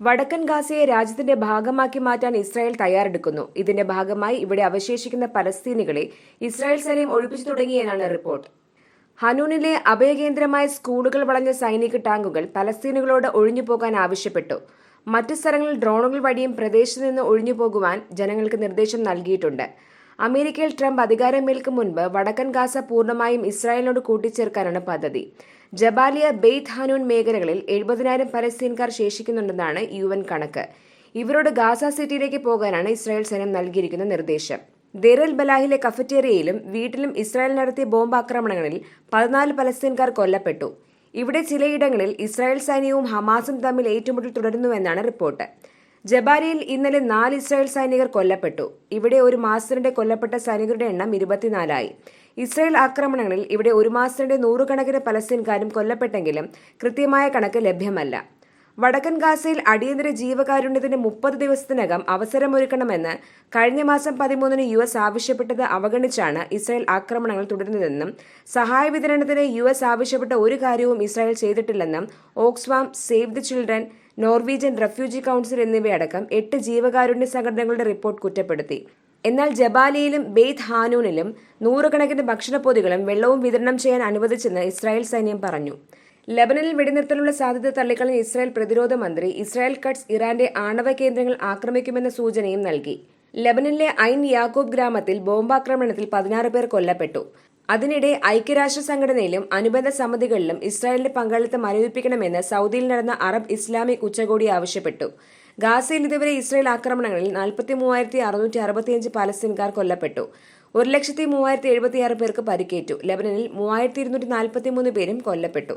വടക്കൻ ഗാസയെ രാജ്യത്തിന്റെ ഭാഗമാക്കി മാറ്റാൻ ഇസ്രായേൽ തയ്യാറെടുക്കുന്നു. ഇതിന്റെ ഭാഗമായി ഇവിടെ അവശേഷിക്കുന്ന പലസ്തീനികളെ ഇസ്രായേൽ സൈന്യം ഒഴിപ്പിച്ചു തുടങ്ങിയെന്നാണ് റിപ്പോർട്ട്. ഹനൂനിലെ അഭയകേന്ദ്രമായ സ്കൂളുകൾ വളഞ്ഞ സൈനിക ടാങ്കുകൾ പലസ്തീനുകളോട് ഒഴിഞ്ഞു പോകാൻ ആവശ്യപ്പെട്ടു. മറ്റു സ്ഥലങ്ങളിൽ ഡ്രോണുകൾ വഴിയും പ്രദേശത്ത് നിന്ന് ഒഴിഞ്ഞു പോകുവാൻ ജനങ്ങൾക്ക് നിർദ്ദേശം നൽകിയിട്ടുണ്ട്. അമേരിക്കയിൽ ട്രംപ് അധികാരമേൽക്കും മുൻപ് വടക്കൻ ഗാസ പൂർണമായും ഇസ്രായേലിനോട് കൂട്ടിച്ചേർക്കാനാണ് പദ്ധതി. ജബാലിയ ബെയ്ത് ഹാനൂൻ മേഖലകളിൽ എഴുപതിനായിരം പലസ്തീൻകാർ ശേഷിക്കുന്നുണ്ടെന്നാണ് യു എൻ കണക്ക്. ഇവരോട് ഗാസ സിറ്റിയിലേക്ക് പോകാനാണ് ഇസ്രായേൽ സൈന്യം നൽകിയിരിക്കുന്ന നിർദ്ദേശം. ദേറൽ ബലാഹിലെ കഫറ്റേറിയയിലും വീട്ടിലും ഇസ്രായേൽ നടത്തിയ ബോംബാക്രമണങ്ങളിൽ പതിനാല് പലസ്തീൻകാർ കൊല്ലപ്പെട്ടു. ഇവിടെ ചിലയിടങ്ങളിൽ ഇസ്രായേൽ സൈന്യവും ഹമാസും തമ്മിൽ ഏറ്റുമുട്ടൽ തുടരുന്നുവെന്നാണ് റിപ്പോർട്ട്. ജബാലിയിൽ ഇന്നലെ നാല് ഇസ്രായേൽ സൈനികർ കൊല്ലപ്പെട്ടു. ഇവിടെ ഒരു മാസത്തിനിടെ കൊല്ലപ്പെട്ട സൈനികരുടെ എണ്ണം ഇരുപത്തിനാലായി. ഇസ്രായേൽ ആക്രമണങ്ങളിൽ ഇവിടെ ഒരു മാസത്തിനിടെ നൂറുകണക്കിന് പലസ്തീൻകാരും കൊല്ലപ്പെട്ടെങ്കിലും കൃത്യമായ കണക്ക് ലഭ്യമല്ല. വടക്കൻ ഗാസയിൽ അടിയന്തര ജീവകാരുണ്യത്തിന് മുപ്പത് ദിവസത്തിനകം അവസരമൊരുക്കണമെന്ന് കഴിഞ്ഞ മാസം പതിമൂന്നിന് യു എസ് ആവശ്യപ്പെട്ടത് അവഗണിച്ചാണ് ഇസ്രായേൽ ആക്രമണങ്ങൾ തുടരുന്നതെന്നും സഹായ വിതരണത്തിന് യു എസ് ആവശ്യപ്പെട്ട ഒരു കാര്യവും ഇസ്രായേൽ ചെയ്തിട്ടില്ലെന്നും Oxfam save the children Norwegian refugee council എന്നിവയടക്കം എട്ട് ജീവകാരുണ്യ സംഘടനകളുടെ റിപ്പോർട്ട് കുറ്റപ്പെടുത്തി. എന്നാൽ ജബാലിയിലും ബെയ്ത് ഹാനൂനിലും നൂറുകണക്കിന് ഭക്ഷണപ്പൊതികളും വെള്ളവും വിതരണം ചെയ്യാൻ അനുവദിച്ചെന്ന് ഇസ്രായേൽ സൈന്യം പറഞ്ഞു. ലബനനിൽ വെടിനിർത്തലുള്ള സാധ്യത തള്ളിക്കളഞ്ഞ ഇസ്രായേൽ പ്രതിരോധ മന്ത്രി ഇസ്രായേൽ കട്സ് ഇറാന്റെ ആണവ കേന്ദ്രങ്ങൾ ആക്രമിക്കുമെന്ന സൂചനയും നൽകി. ലബനനിലെ ഐൻ യാക്കൂബ് ഗ്രാമത്തിൽ ബോംബാക്രമണത്തിൽ പതിനാറ് പേർ കൊല്ലപ്പെട്ടു. അതിനിടെ ഐക്യരാഷ്ട്ര സംഘടനയിലും അനുബന്ധ സമിതികളിലും ഇസ്രായേലിന്റെ പങ്കാളിത്തം മരവിപ്പിക്കണമെന്ന് സൗദിയിൽ നടന്ന അറബ് ഇസ്ലാമിക് ഉച്ചകോടി ആവശ്യപ്പെട്ടു. ഗാസയിൽ ഇതുവരെ ഇസ്രായേൽ ആക്രമണങ്ങളിൽ നാൽപ്പത്തി മൂവായിരത്തി അറുന്നൂറ്റി അറുപത്തിയഞ്ച് പാലസ്തീൻകാർ കൊല്ലപ്പെട്ടു. ഒരു ലക്ഷത്തി മൂവായിരത്തി എഴുപത്തിയാറ് പേർക്ക് പരിക്കേറ്റു. ലബനനിൽ മൂവായിരത്തി ഇരുന്നൂറ്റി നാൽപ്പത്തി മൂന്ന് പേരും കൊല്ലപ്പെട്ടു.